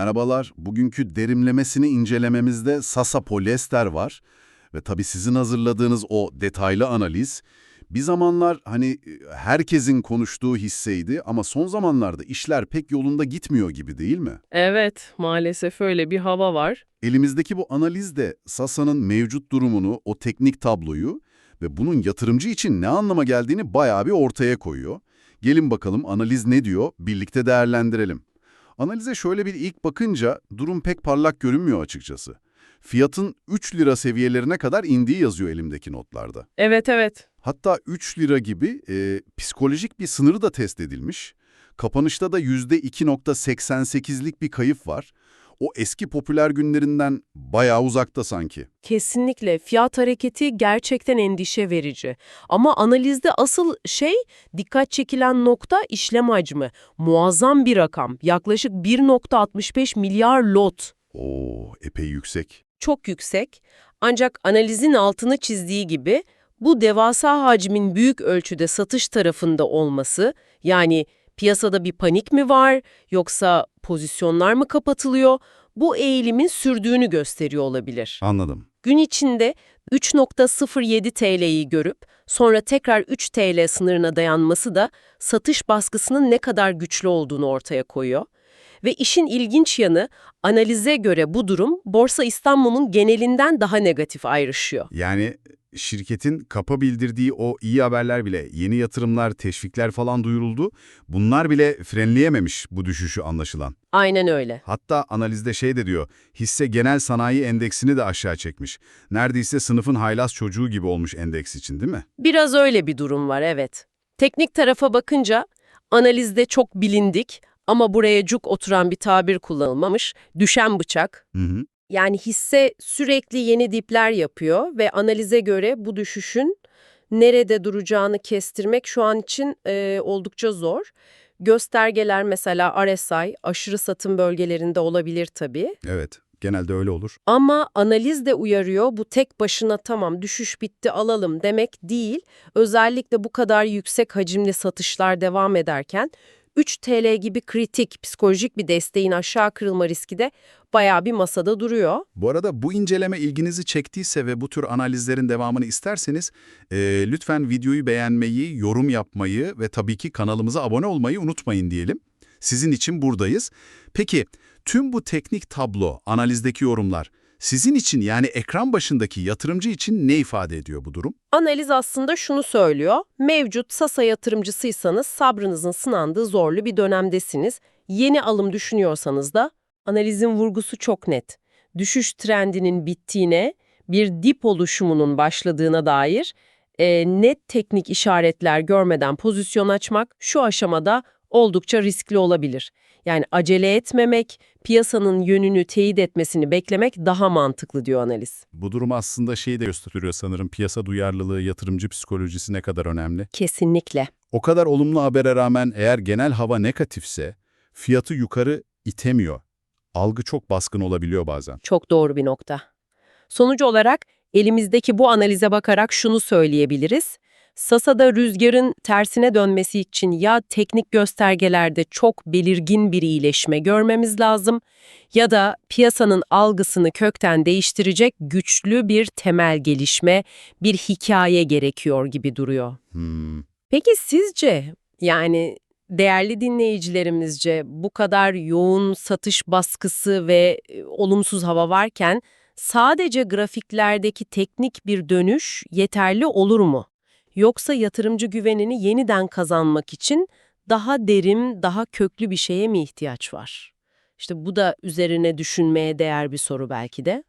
Merhabalar. Bugünkü derinlemesini incelememizde Sasa polyester var. Ve tabii sizin hazırladığınız o detaylı analiz bir zamanlar hani herkesin konuştuğu hisseydi ama son zamanlarda işler pek yolunda gitmiyor gibi değil mi? Evet, maalesef öyle bir hava var. Elimizdeki bu analiz de Sasa'nın mevcut durumunu, o teknik tabloyu ve bunun yatırımcı için ne anlama geldiğini bayağı bir ortaya koyuyor. Gelin bakalım analiz ne diyor, birlikte değerlendirelim. Analize şöyle bir ilk bakınca durum pek parlak görünmüyor açıkçası. Fiyatın 3 lira seviyelerine kadar indiği yazıyor elimdeki notlarda. Evet evet. Hatta 3 lira gibi e, psikolojik bir sınırı da test edilmiş. Kapanışta da %2.88'lik bir kayıp var. O eski popüler günlerinden bayağı uzakta sanki. Kesinlikle fiyat hareketi gerçekten endişe verici. Ama analizde asıl şey dikkat çekilen nokta işlem hacmi. Muazzam bir rakam. Yaklaşık 1.65 milyar lot. Oo, epey yüksek. Çok yüksek. Ancak analizin altını çizdiği gibi bu devasa hacmin büyük ölçüde satış tarafında olması, yani piyasada bir panik mi var yoksa pozisyonlar mı kapatılıyor, bu eğilimin sürdüğünü gösteriyor olabilir. Anladım. Gün içinde 3.07 TL'yi görüp sonra tekrar 3 TL sınırına dayanması da satış baskısının ne kadar güçlü olduğunu ortaya koyuyor. Ve işin ilginç yanı analize göre bu durum Borsa İstanbul'un genelinden daha negatif ayrışıyor. Yani şirketin kapa bildirdiği o iyi haberler bile, yeni yatırımlar, teşvikler falan duyuruldu. Bunlar bile frenleyememiş bu düşüşü anlaşılan. Aynen öyle. Hatta analizde şey de diyor, hisse genel sanayi endeksini de aşağı çekmiş. Neredeyse sınıfın haylaz çocuğu gibi olmuş endeks için değil mi? Biraz öyle bir durum var evet. Teknik tarafa bakınca analizde çok bilindik ama buraya cuk oturan bir tabir kullanılmamış, düşen bıçak. Hı hı. Yani hisse sürekli yeni dipler yapıyor ve analize göre bu düşüşün nerede duracağını kestirmek şu an için e, oldukça zor. Göstergeler mesela RSI aşırı satım bölgelerinde olabilir tabii. Evet, genelde öyle olur. Ama analiz de uyarıyor bu tek başına tamam düşüş bitti alalım demek değil. Özellikle bu kadar yüksek hacimli satışlar devam ederken 3 TL gibi kritik psikolojik bir desteğin aşağı kırılma riski de bayağı bir masada duruyor. Bu arada bu inceleme ilginizi çektiyse ve bu tür analizlerin devamını isterseniz e, lütfen videoyu beğenmeyi, yorum yapmayı ve tabii ki kanalımıza abone olmayı unutmayın diyelim. Sizin için buradayız. Peki tüm bu teknik tablo, analizdeki yorumlar sizin için yani ekran başındaki yatırımcı için ne ifade ediyor bu durum? Analiz aslında şunu söylüyor. Mevcut Sasa yatırımcısıysanız sabrınızın sınandığı zorlu bir dönemdesiniz. Yeni alım düşünüyorsanız da analizin vurgusu çok net. Düşüş trendinin bittiğine, bir dip oluşumunun başladığına dair e, net teknik işaretler görmeden pozisyon açmak şu aşamada oldukça riskli olabilir. Yani acele etmemek, piyasanın yönünü teyit etmesini beklemek daha mantıklı diyor analiz. Bu durum aslında şeyi de gösteriyor sanırım piyasa duyarlılığı, yatırımcı psikolojisi ne kadar önemli. Kesinlikle. O kadar olumlu habere rağmen eğer genel hava negatifse fiyatı yukarı itemiyor. Algı çok baskın olabiliyor bazen. Çok doğru bir nokta. Sonuç olarak elimizdeki bu analize bakarak şunu söyleyebiliriz. Sasa'da rüzgarın tersine dönmesi için ya teknik göstergelerde çok belirgin bir iyileşme görmemiz lazım ya da piyasanın algısını kökten değiştirecek güçlü bir temel gelişme, bir hikaye gerekiyor gibi duruyor. Hmm. Peki sizce yani değerli dinleyicilerimizce bu kadar yoğun satış baskısı ve e, olumsuz hava varken sadece grafiklerdeki teknik bir dönüş yeterli olur mu? Yoksa yatırımcı güvenini yeniden kazanmak için daha derin, daha köklü bir şeye mi ihtiyaç var? İşte bu da üzerine düşünmeye değer bir soru belki de.